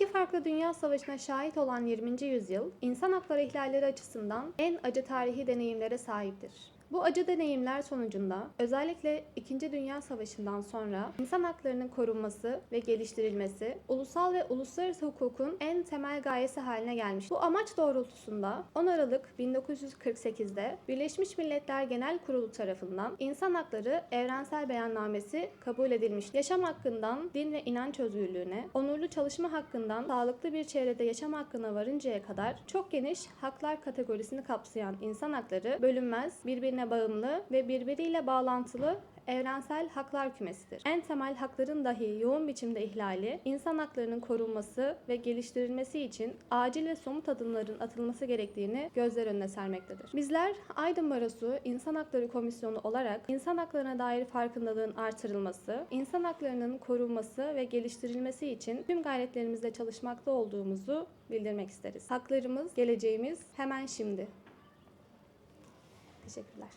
İki farklı dünya savaşına şahit olan 20. yüzyıl, insan hakları ihlalleri açısından en acı tarihi deneyimlere sahiptir. Bu acı deneyimler sonucunda özellikle 2. Dünya Savaşı'ndan sonra insan haklarının korunması ve geliştirilmesi ulusal ve uluslararası hukukun en temel gayesi haline gelmiş. Bu amaç doğrultusunda 10 Aralık 1948'de Birleşmiş Milletler Genel Kurulu tarafından İnsan Hakları Evrensel Beyannamesi kabul edilmiş. Yaşam hakkından din ve inanç özgürlüğüne, onurlu çalışma hakkından sağlıklı bir çevrede yaşam hakkına varıncaya kadar çok geniş haklar kategorisini kapsayan insan hakları bölünmez, birbirine bağımlı ve birbiriyle bağlantılı evrensel haklar kümesidir. En temel hakların dahi yoğun biçimde ihlali, insan haklarının korunması ve geliştirilmesi için acil ve somut adımların atılması gerektiğini gözler önüne sermektedir. Bizler Aydın Barosu İnsan Hakları Komisyonu olarak insan haklarına dair farkındalığın artırılması, insan haklarının korunması ve geliştirilmesi için tüm gayretlerimizle çalışmakta olduğumuzu bildirmek isteriz. Haklarımız, geleceğimiz hemen şimdi. Teşekkürler.